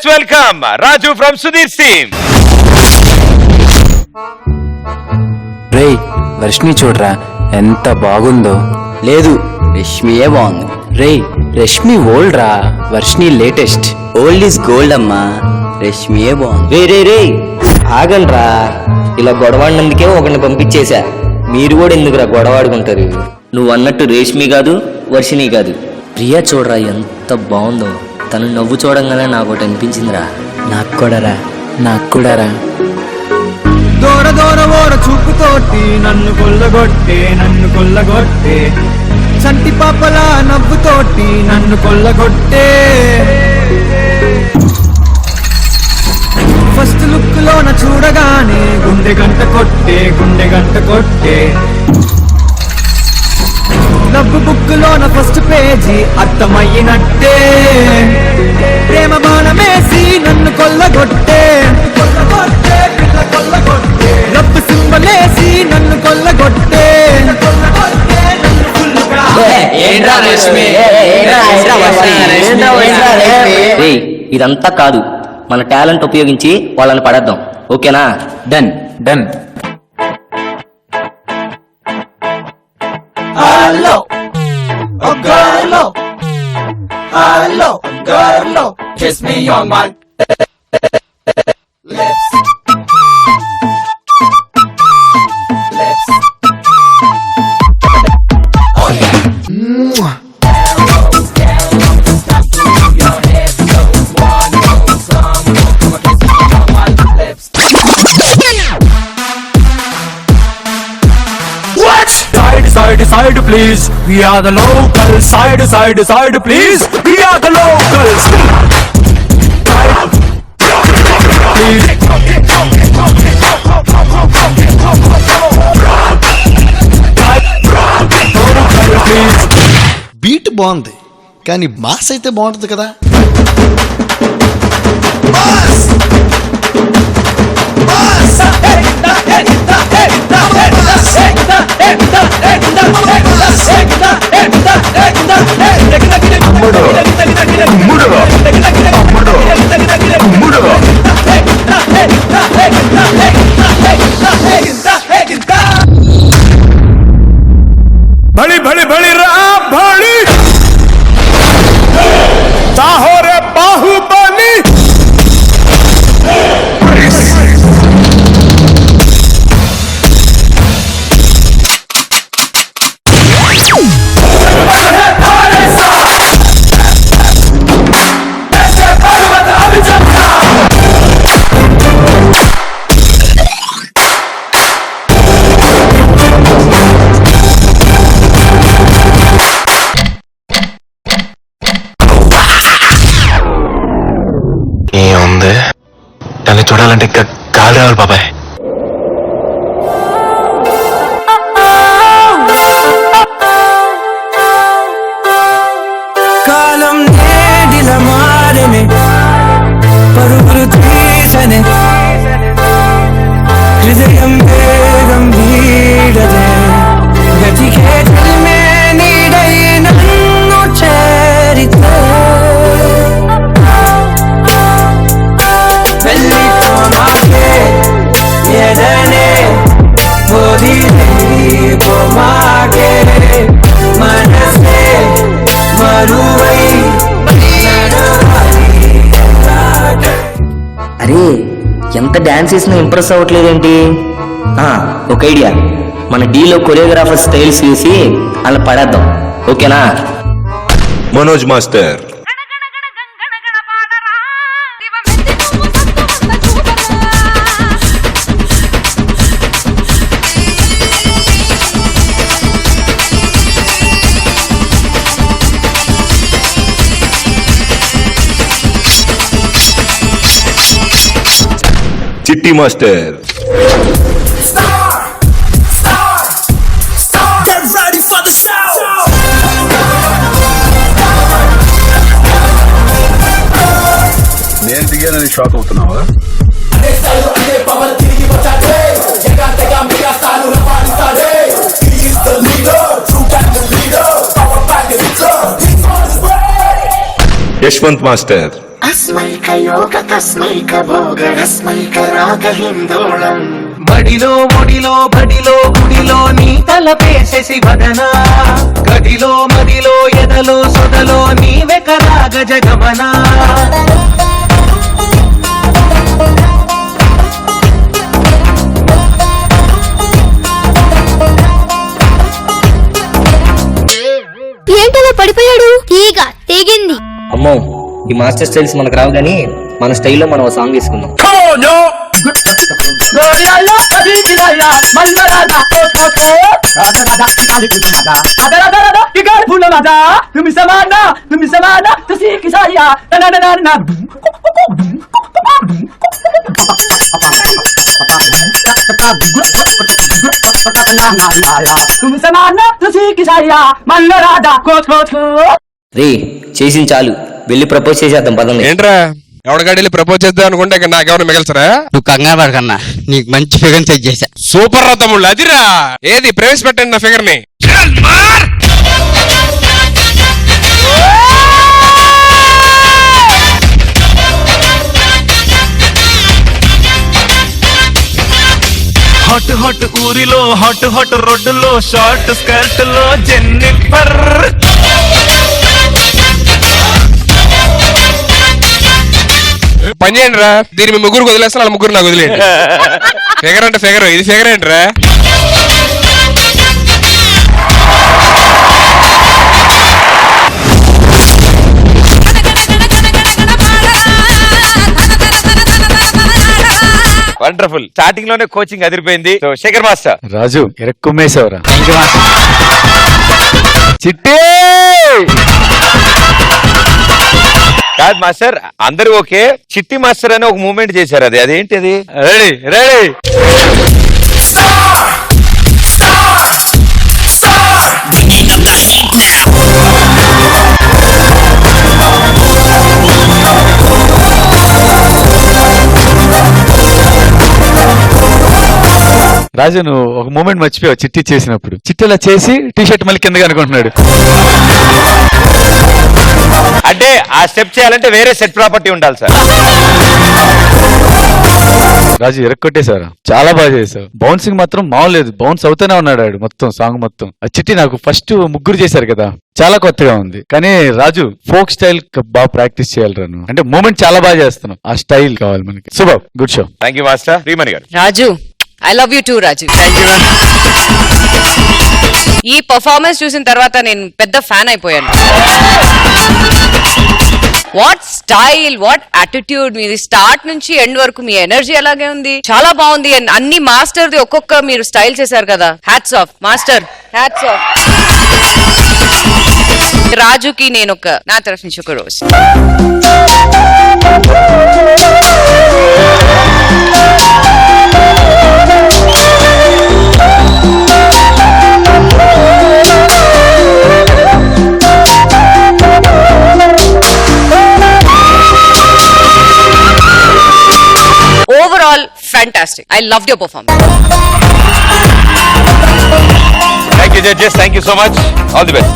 Let's welcome Raju from Sudheer team రేయ్ వర్షిని చూడరా ఎంత బాగుందో. లేదు రష్మియే బాగుంది. రేయ్ రష్మి ఓల్డ్ రా Varshini latest old is gold అమ్మా. రష్మియే బాగుంది. రే రే రే ఆగండ్రా. ఇలా గొడవాడినందుకే ఒకరిని పంపించేశా. మీరు కూడా ఎందుకురా గొడవాడుకుంటారు? నువ్వు అన్నట్టు రేష్మి కాదు వర్షిని కాదు. ప్రియా చూడరా ఎంత బాగుందో. తను నవ్వు చూడంగానే నాకు ఒకటి అనిపించిందిరా. నాకు కూడా రా నాకు కూడా రా దూర దూర ఓర చూపుతోటి నన్ను కొల్లగొట్టే నన్ను కొల్లగొట్టే. చంటి పాపల నవ్వుతోటి నన్ను కొల్లగొట్టే. ఫస్ట్ లుక్ లోన చూడగానే గుండె గంట కొట్టే గుండె గంట కొట్టే. లవ్ బుక్ లోన ఫస్ట్ పేజీ అర్థమయ్యినట్టే. ప్రేమ బాణమేసి నన్ను కొల్లగొట్టే. కొల్లగొట్టే పిల్ల కొల్లగొట్టే. లవ్ సింబలేసి నన్ను కొల్లగొట్టే. ఇదంతా కాదు. మన టాలెంట్ ఉపయోగించి వాళ్ళని పడేద్దాం. ఓకేనా? Done done. Hello, oh, hello, girl, hello, girl, kiss me on my lips. Side, side, please. We are the locals. Side, side, side, please. We are the locals. Side, please. Beat బాగుంది కానీ mass అయితే బాగుంటుంది కదా ఎక్దా ఎక్దా ఎక్దా ఎక్దా ఎక్దా ఉంది దాన్ని చూడాలంటే ఇంకా గాలి రావాలి బాబాయ్. అరే ఎంత డాన్స్ చేసినా ఇంప్రెస్ అవ్వట్లేదేంటి? ఆ, ఒక ఐడియా మన డీలో కొరియోగ్రాఫర్ స్టైల్స్ చూసి అలా పడేద్దాం. ఓకేనా మనోజ్ మాస్టర్. చిట్టి మాస్టర్. నేను దిగానని షాక్ అవుతున్నావా యశ్వంత్ మాస్టర్ తస్మైక యోగ తస్మైక భోగ రస్మైక రాగ హిందోళం. బడిలో ఒడిలో బడిలో గుడిలో నీ తలపేసేసి వదన. గదిలో మదిలో ఎదలో సొదలో నీవెక వెకరాగ జగమనా. ఈ మాస్టర్ స్టైల్స్ మనకు రావు కానీ మన స్టైల్లో మనం ఒక సాంగ్ తీసుకుందాం రే చేసింది చాలు. వెళ్ళి ప్రపోజ్ చేసేద్దాం పదండి. ఏంట్రా? ఎవరికాడి ప్రపోజ్ చేద్దాం అనుకుంటే నాకెవరు మిగల్సరా నువ్వు కంగారు పడకన్నా. నీకు మంచి ఫిగర్ సెట్ చేశా. సూపర్ రా తమ్ముళ్ళు అదిరా. ఏది ప్రవేశపెట్టండి నా ఫిగర్ని. హాట్ హాట్ ఊరిలో హాట్ హాట్ రోడ్డులో షార్ట్ స్కర్ట్లో జెన్నిఫర్ పని చేయండి రా దీన్ని మీ ముగ్గురు వదిలేస్తాను వాళ్ళ ముగ్గురు నాకు వదిలేండి ఫిగర్ అంటే ఫిగర్ ఇది ఫిగర్ ఏంట్రా? వండర్ఫుల్ స్టార్టింగ్లోనే కోచింగ్ అదిరిపోయింది. So Shekhar master. రాజు ఎరక్కుమ్మేశావురా చిట్టే! కాదు మాస్టర్ అందరూ ఓకే చిట్టి మాస్టర్ అని ఒక మూమెంట్ చేశారు అది. అదేంటి అది రెడీ రెడీ. రాజు నువ్వు ఒక మూమెంట్ మర్చిపోయావు చిట్టి చేసినప్పుడు. చిట్టి చేసి టీ షర్ట్ మళ్ళీ కిందగా అనుకుంటున్నాడు. అంటే ఆ స్టెప్ చేయాలంటే వేరే సెట్ ప్రాపర్టీ ఉండాలి సార్ రాజు ఎరక్కొట్టేశారా చాలా బాగా చేసావు. బౌన్సింగ్ మాత్రం మామూలేదు బౌన్స్ అవుతూనే ఉన్నాడు ఆడు మొత్తం సాంగ్ మొత్తం. ఆ చిట్టి నాకు ఫస్ట్ ముగ్గురు చేశారు కదా. చాలా కొత్తగా ఉంది. కానీ రాజు ఫోక్ స్టైల్ బాగా ప్రాక్టీస్ చేయాలి రాను అంటే మూమెంట్ చాలా బాగా చేస్తున్నావు. ఆ స్టైల్ కావాలి మనకి. శుభం good show thank you master Srimani గారు. Raju I love you too Raju. ఈ పర్ఫార్మెన్స్ చూసిన తర్వాత నేను పెద్ద ఫ్యాన్ అయిపోయాను. వాట్ స్టైల్ వాట్ అటిట్యూడ్ మీది స్టార్ట్ నుంచి ఎండ్ వరకు మీ ఎనర్జీ అలాగే ఉంది. చాలా బాగుంది. అండ్ అన్ని మాస్టర్ ది ఒక్కొక్క మీరు స్టైల్ చేశారు కదా. Hats off master hats off రాజుకి నేను ఒక నా తరఫు నుంచి ఒక రోజు fantastic I love your performance thank you judges thank you so much all the best